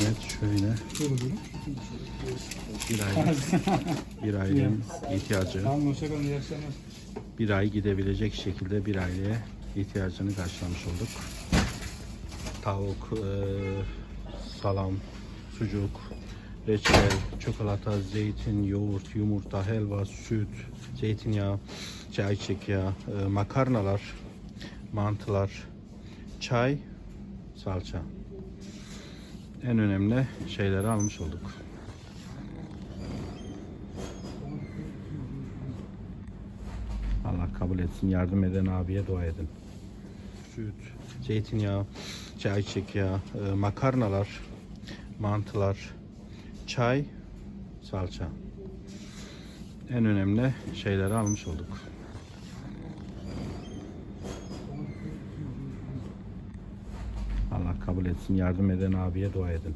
Evet şöyle bir ay bir aylığın ihtiyacı bir ay gidebilecek şekilde bir aileye ihtiyacını karşılamış olduk. Tavuk, e, salam, sucuk, reçel, çikolata, zeytin, yoğurt, yumurta, helva, süt, zeytinyağı, çay ayçiçek yağı, e, makarnalar, mantılar, çay, salça. En önemli şeyleri almış olduk. Allah kabul etsin. Yardım eden abiye dua edin. Süt, zeytinyağı, çay ayçiçek yağı, e, makarnalar, mantılar, çay, salça. En önemli şeyleri almış olduk. Allah kabul etsin. Yardım eden abiye dua edin.